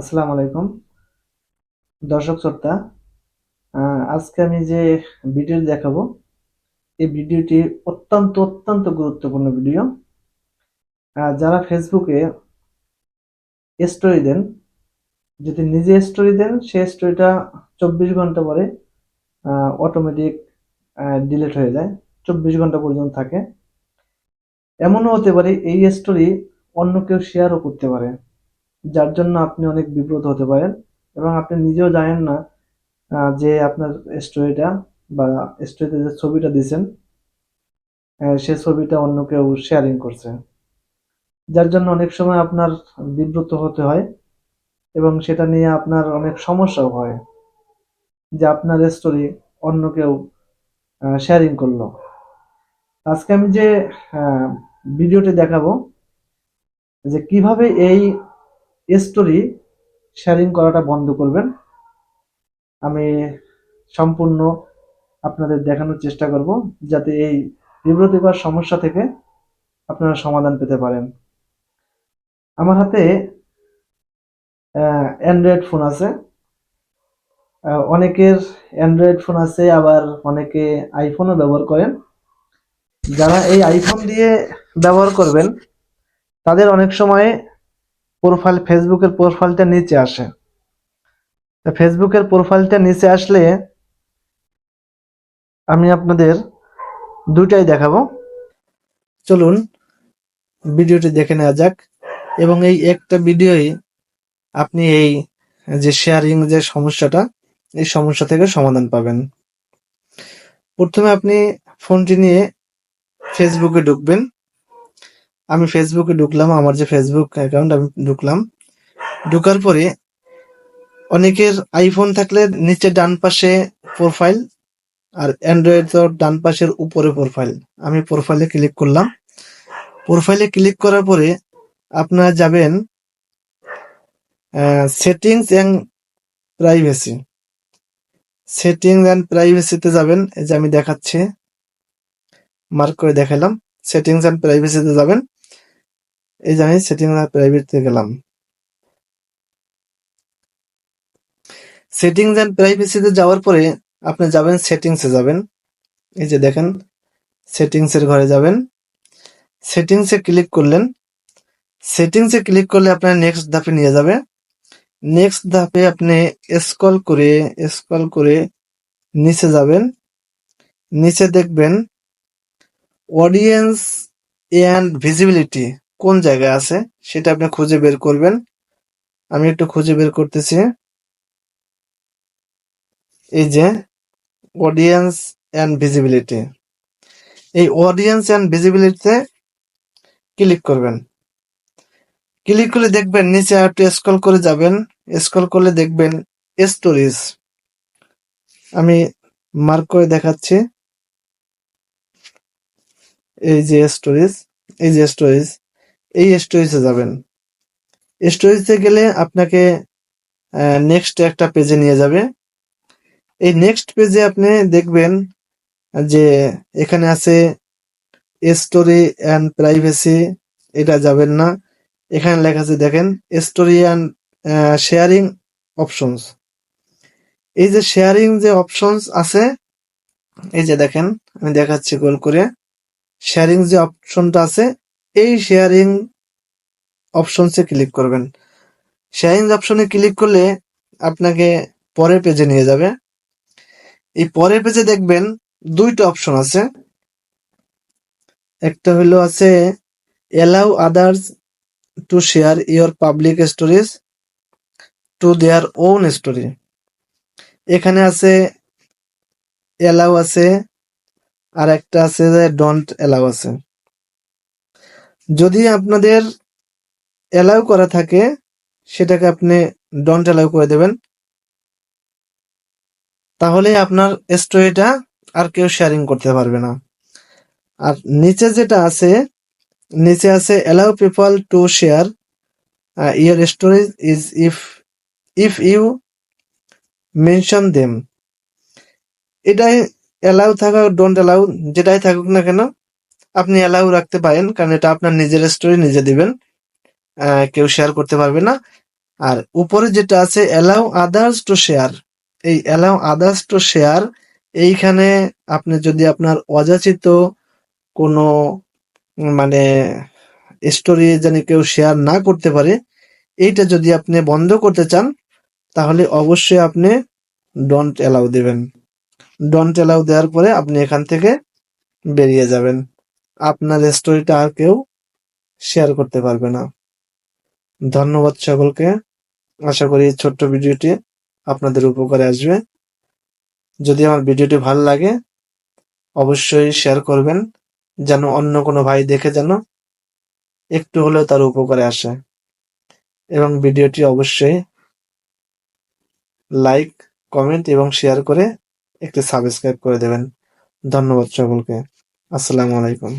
আসসালামু আলাইকুম। দর্শক শ্রোতা আজকে আমি যে ভিডিও দেখাবো, এই ভিডিওটি অত্যন্ত অত্যন্ত গুরুত্বপূর্ণ ভিডিও। যারা ফেসবুকে স্টোরি দেন, যদি নিজে স্টোরি দেন, সেই স্টোরিটা চব্বিশ ঘণ্টা পরে অটোমেটিক ডিলিট হয়ে যায়, চব্বিশ ঘণ্টা পর্যন্ত থাকে। এমনও হতে পারে এই স্টোরি অন্য কেউ শেয়ারও করতে পারে। যার জন্য আপনি অনেক বিব্রত হতে পারেন এবং আপনি নিজেও জানেন না যে আপনার স্টোরিটা বা স্টোরিতে যে ছবিটা দিয়েছেন সে ছবিটা অন্য কেউ শেয়ারিং করছে। যার জন্য অনেক সময় আপনার বিব্রত হতে হয় এবং সেটা নিয়ে আপনার অনেক সমস্যাও হয় যে আপনার স্টোরি অন্য কেউ শেয়ারিং করল। আজকে আমি যে ভিডিওটি দেখাবো, যে কীভাবে এই স্টোরি শেয়ারিং করাটা বন্ধ করবেন। আমি সম্পূর্ণ আপনাদের দেখানোর চেষ্টা করব, যাতে এই বিব্রতিকর সমস্যা থেকে আপনারা সমাধান পেতে পারেন। আমার হাতে অ্যান্ড্রয়েড ফোন আছে। অনেকের অ্যান্ড্রয়েড ফোন আছে, আবার অনেকে আইফোনও ব্যবহার করেন। যারা এই আইফোন দিয়ে ব্যবহার করবেন, তাদের অনেক সময় প্রোফাইল ফেসবুকের প্রোফাইলটা নিচে আসে। তা ফেসবুকের প্রোফাইলটা নিচে আসলে আমি আপনাদের দুটাই দেখাবো। চলুন, ভিডিওটি দেখে নেওয়া যাক। এবং এই একটা ভিডিওই আপনি এই যে শেয়ারিং যে সমস্যাটা, এই সমস্যা থেকে সমাধান পাবেন। প্রথমে আপনি ফোনটি নিয়ে ফেসবুকে ঢুকবেন। আমি ফেসবুকে ঢুকলাম, আমার যে ফেসবুক অ্যাকাউন্ট আমি ঢুকলাম। ঢুকার পরে অনেকের আইফোন থাকলে নিচে ডান পাশে প্রোফাইল আর অ্যান্ড্রয়েড তো ডান পাশের উপরে প্রোফাইল আমি প্রোফাইলে ক্লিক করলাম। প্রোফাইলে ক্লিক করার পরে আপনারা যাবেন settings and privacy settings and প্রাইভেসিতে যাবেন, এই যে আমি দেখাচ্ছি মার্ক করে দেখালাম। সেটিংস অ্যান্ড প্রাইভেসিতে যাবেন। সেটিংস অ্যান্ড প্রাইভেসিতে গেলাম। সেটিংস অ্যান্ড প্রাইভেসিতে যাওয়ার পরে আপনি যাবেন সেটিংসে যাবেন। এই যে দেখেন সেটিংসের ঘরে যাবেন। সেটিংসে ক্লিক করলেন। সেটিংসে ক্লিক করলে আপনার নেক্সট ধাপে নিয়ে যাবে। নেক্সট ধাপে আপনি স্ক্রল করে স্ক্রল করে নিচে যাবেন। নিচে দেখবেন অডিয়েন্স এন্ড ভিজিবিলিটি কোন জায়গায় আছে সেটা আপনি খুঁজে বের করবেন। আমি একটু খুঁজে বের করতেছি। এই যে অডিয়েন্স অ্যান্ড ভিজিবিলিটি এই অডিয়েন্স অ্যান্ড ভিজিবিলিটিতে ক্লিক করবেন। ক্লিক করে দেখবেন নিচে একটু স্ক্রল করে যাবেন। স্ক্রল করলে দেখবেন স্টোরিজ আমি মার্ক করে দেখাচ্ছি। এই যে স্টোরিজ এই যে স্টোরিজ এই স্টোরিজে যাবেন। স্টোরিজে গেলে আপনাকে নেক্সট একটা পেজে নিয়ে যাবে। এই নেক্সট পেজে আপনি দেখবেন যে এখানে আছে স্টোরি অ্যান্ড প্রাইভেসি এটা যাবেন না। এখানে লেখা আছে, দেখেন স্টোরি অ্যান্ড শেয়ারিং অপশনস এই যে শেয়ারিং যে অপশনস আছে, এই যে দেখেন, আমি দেখাচ্ছি গোল করে। শেয়ারিং যে অপশনটা আছে এই শেয়ারিং অপশনসে ক্লিক করবেন। শেয়ারিং অপশনে ক্লিক করলে আপনাকে পরের পেজে নিয়ে যাবে। এই পরের পেজে দেখবেন দুইটা অপশন আছে। একটা হলো আছে allow others to share your public stories to their own story এখানে আছে অ্যালাউ আছে আর একটা আছে যে ডোন্ট অ্যালাউ আছে। যদি আপনাদের অ্যালাউ করা থাকে, সেটাকে আপনি ডোন্ট অ্যালাউ করে দেবেন। তাহলে আপনার স্টোরিটা আর কেউ শেয়ারিং করতে পারবে না। আর নিচে যেটা আছে, নিচে আছে allow people to share your story is if if you mention them এটাই অ্যালাউ থাকা ডোন্ট অ্যালাউ যেটাই থাকুক না কেন আপনি অ্যালাউ রাখতে পারেন, কারণ এটা আপনার নিজের স্টোরি নিজে দিবেন। কেউ শেয়ার করতে পারবে না। আর উপরে যেটা আছে অ্যালাউ আদার্স টু শেয়ার এই অ্যালাউ আদার্স টু শেয়ার এইখানে আপনি যদি আপনার অযাচিত কোনো মানে স্টোরি জানি কেউ শেয়ার না করতে পারে, এইটা যদি আপনি বন্ধ করতে চান, তাহলে অবশ্যই আপনি ডন্ট অ্যালাউ দেবেন। ডন্ট অ্যালাউ দেওয়ার পরে আপনি এখান থেকে বেরিয়ে যাবেন। আপনার স্টোরিটা আর কেউ শেয়ার করতে পারবে না। ধন্যবাদ সকলকে। আশা করি ছোট্ট ভিডিওটি আপনাদের উপকারে আসবে। যদি আমার ভিডিওটি ভালো লাগে, অবশ্যই শেয়ার করবেন, যেন অন্য কোনো ভাই দেখে যেন একটু হলেও তার উপকারে আসে। এবং ভিডিওটি অবশ্যই লাইক কমেন্ট এবং শেয়ার করে একটি সাবস্ক্রাইব করে দেবেন। ধন্যবাদ সকলকে। আসসালামু আলাইকুম।